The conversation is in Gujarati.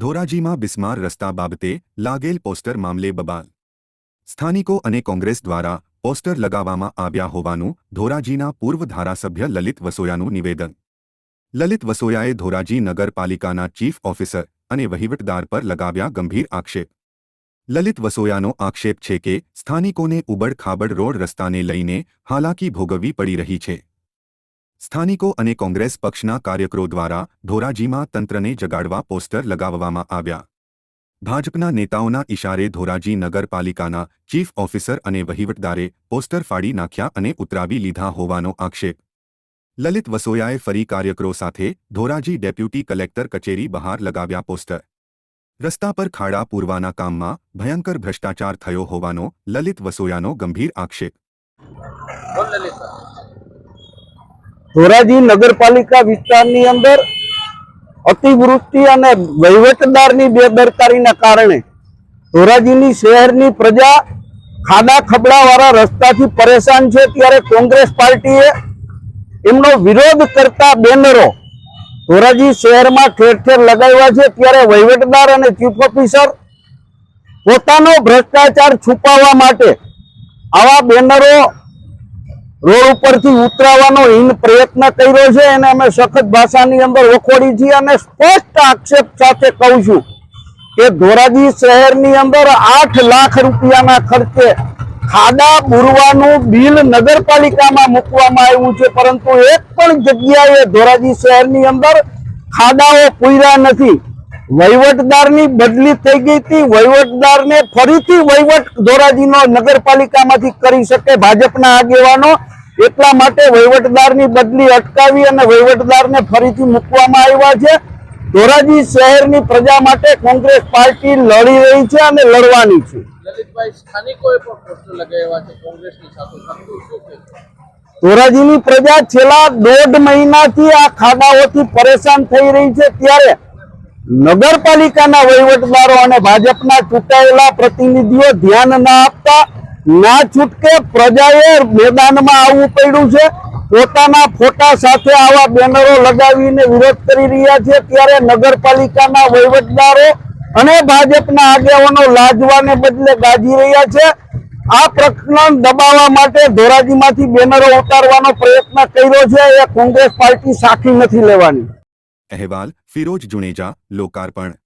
ધોરાજીમાં બિસ્માર રસ્તા બાબતે લાગેલ પોસ્ટર મામલે બબાલ. સ્થાનિકો અને કોંગ્રેસ દ્વારા પોસ્ટર લગાવવામાં આવ્યા હોવાનું ધોરાજીના પૂર્વ ધારાસભ્ય લલિત વસોયાનું નિવેદન. લલિત વસોયાએ ધોરાજી નગરપાલિકાના ચીફ ઓફિસર અને વહીવટદાર પર લગાવ્યા ગંભીર આક્ષેપ. લલિત વસોયાનો આક્ષેપ છે કે સ્થાનિકોને ઉબડખાબડ રોડ રસ્તાને લઈને હાલાકી ભોગવવી પડી રહી છે. સ્થાનિકો અને કોંગ્રેસ પક્ષના કાર્યકરો દ્વારા ધોરાજીમાં તંત્રને જગાડવા પોસ્ટર લગાવવામાં આવ્યા. ભાજપના નેતાઓના ઇશારે ધોરાજી નગરપાલિકાના ચીફ ઓફિસર અને વહીવટદારે પોસ્ટર ફાડી નાખ્યા અને ઉતરાવી લીધા હોવાનો આક્ષેપ. લલિત વસોયાએ ફરી કાર્યકરો સાથે ધોરાજી ડેપ્યુટી કલેક્ટર કચેરી બહાર લગાવ્યા પોસ્ટર. રસ્તા પર ખાડા પૂરવાના કામમાં ભયંકર ભ્રષ્ટાચાર થયો હોવાનો લલિત વસોયાનો ગંભીર આક્ષેપ. ધોરાજી નગરપાલિકા વિસ્તારની અંદર અતિવૃષ્ટિ અને વહીવટદારની બેદરકારીના કારણે ધોરાજીની શહેરની પ્રજા ખાડા ખબડાવાળા રસ્તાથી પરેશાન છે. ત્યારે કોંગ્રેસ પાર્ટીએ એમનો વિરોધ કરતા બેનરો ધોરાજી શહેરમાં ઠેર ઠેર લગાવ્યા છે. ત્યારે વહીવટદાર અને ચીફ ઓફિસર પોતાનો ભ્રષ્ટાચાર છુપાવવા માટે આવા બેનરો રોડ ઉપરથી ઉતરાવવાનો હિન પ્રયત્ન કર્યો છે એને અમે સખત ભાષાની અંદર વખોડી છીએ અને સ્પષ્ટ આક્ષેપ સાથે કહું છું કે ધોરાજી શહેરની અંદર આઠ લાખ રૂપિયાના ખર્ચે ખાડા બુરવાનું બિલ નગરપાલિકામાં મૂકવામાં આવ્યું છે, પરંતુ એક પણ જગ્યાએ ધોરાજી શહેરની અંદર ખાડાઓ પૂર્યા નથી. વહીવટદારની બદલી થઈ ગઈ હતી. વહીવટદારને ફરીથી વહીવટ ધોરાજીનો નગરપાલિકામાંથી કરી શકે ભાજપના આગેવાનો. એટલા માટે વહીવટદારની બદલી અટકાવી અને વહીવટદારને ફરીથી મૂકવામાં આવ્યા છે. ધોરાજી શહેરની પ્રજા માટે કોંગ્રેસ પાર્ટી લડી રહી છે અને લડવાની છે? ધોરાજીની પ્રજા છેલ્લા દોઢ મહિનાથી આ ખાડાઓથી પરેશાન થઈ રહી છે. ત્યારે નગરપાલિકાના વહીવટદારો અને ભાજપના ચૂંટાયેલા પ્રતિનિધિઓ ધ્યાન ના આપતા ના છૂટકે પ્રજાએ મેદાનમાં આવવું પડ્યું છે. પોતાના ફોટા સાથે આવા બેનરો લગાવીને વિરોધ કરી રહ્યા છે. ત્યારે નગરપાલિકાના વહીવટદારો અને ભાજપના આગેવાનો લાજવાને બદલે ગાજી રહ્યા છે. આ પ્રકરણ દબાવવા માટે ધોરાજીમાંથી બેનરો ઉતારવાનો પ્રયત્ન કર્યો છે. એ કોંગ્રેસ પાર્ટી સાખી નથી લેવાની. અહેવાલ ફિરોજ જુનેજા લોકાર્પણ